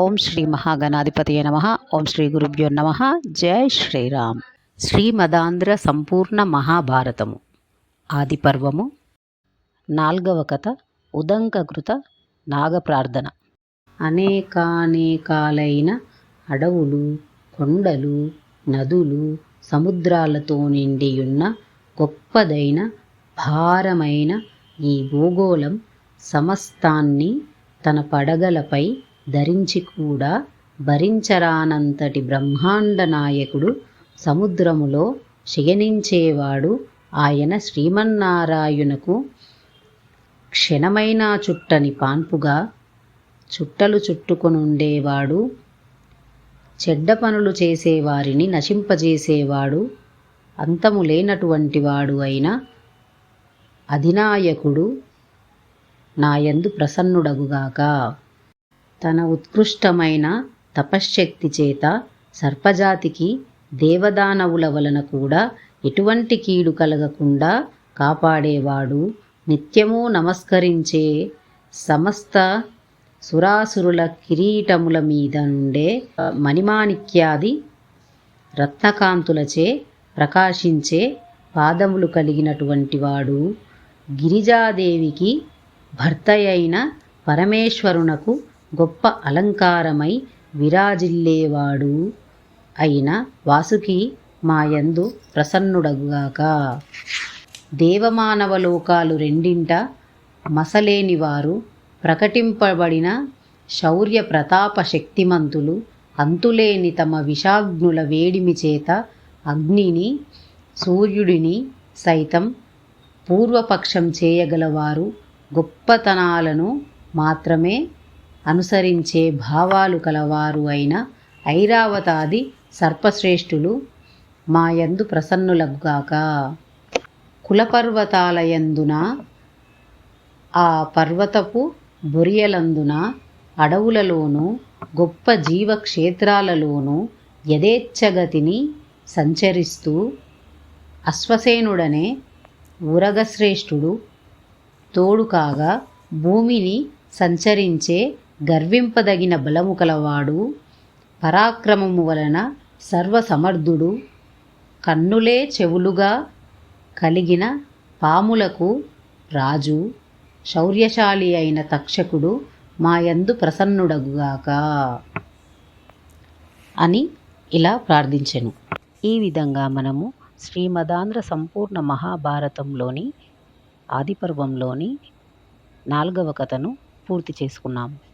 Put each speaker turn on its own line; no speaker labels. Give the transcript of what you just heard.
ఓం శ్రీ మహాగణాధిపతి నమ. ఓం శ్రీ గురుభ్యో నమ. జై శ్రీరామ్. శ్రీమదాంధ్ర సంపూర్ణ మహాభారతము. ఆది పర్వము నాల్గవ కథ. ఉదంకృత నాగప్రార్థన. అనేకానేకాలైన అడవులు కొండలు నదులు సముద్రాలతో నిండియున్న గొప్పదైన భారమైన ఈ భూగోళం సమస్తాన్ని తన పడగలపై ధరించి కూడా భరించరానంతటి బ్రహ్మాండ నాయకుడు సముద్రములో శయనించేవాడు ఆయన శ్రీమన్నారాయణకు క్షణమైనా చుట్టని పాన్పుగా చుట్టలు చుట్టుకొనుండేవాడు చెడ్డ పనులు చేసేవారిని నశింపజేసేవాడు అంతము లేనటువంటి వాడు అయిన అధినాయకుడు నాయందు ప్రసన్నుడగుగాక. తన ఉత్కృష్టమైన తపశ్శక్తి చేత సర్పజాతికి దేవదానవుల వలన కూడా ఎటువంటి కీడు కలగకుండా కాపాడేవాడు. నిత్యము నమస్కరించే సమస్త సురాసురుల కిరీటముల మీద నుండే మణిమాణిక్యాది రత్నకాంతులచే ప్రకాశించే పాదములు కలిగినటువంటి వాడు. గిరిజాదేవికి భర్త అయిన పరమేశ్వరునకు గొప్ప అలంకారమై విరాజిల్లేవాడు అయిన వాసుకి మాయందు ప్రసన్నుడగుగాక దేవమానవ లోకాలు రెండింట మసలేనివారు ప్రకటింపబడిన శౌర్య ప్రతాప శక్తిమంతులు అంతులేని తమ విషాగ్నుల వేడిమి చేత అగ్నిని సూర్యుడిని సైతం పూర్వపక్షం చేయగలవారు గొప్పతనాలను మాత్రమే అనుసరించే భావాలు కలవారు అయిన ఐరావతాది సర్పశ్రేష్ఠులు మాయందు ప్రసన్నులగుగాక. కులపర్వతాలయందున ఆ పర్వతపు బొరియలందున అడవులలోనూ గొప్ప జీవక్షేత్రాలలోనూ యథేచ్ఛగతిని సంచరిస్తూ అశ్వసేనుడనే ఉరగశ్రేష్ఠుడు తోడు కాగా భూమిని సంచరించే గర్వింపదగిన బలము కలవాడు పరాక్రమము వలన సర్వసమర్థుడు కన్నులే చెవులుగా కలిగిన పాములకు రాజు శౌర్యశాలి అయిన తక్షకుడు మాయందు ప్రసన్నుడగుగాక అని ఇలా ప్రార్థించెను. ఈ విధంగా మనము శ్రీమదాంధ్ర సంపూర్ణ మహాభారతంలోని ఆదిపర్వంలోని నాలుగవ కథను పూర్తి చేసుకున్నాము.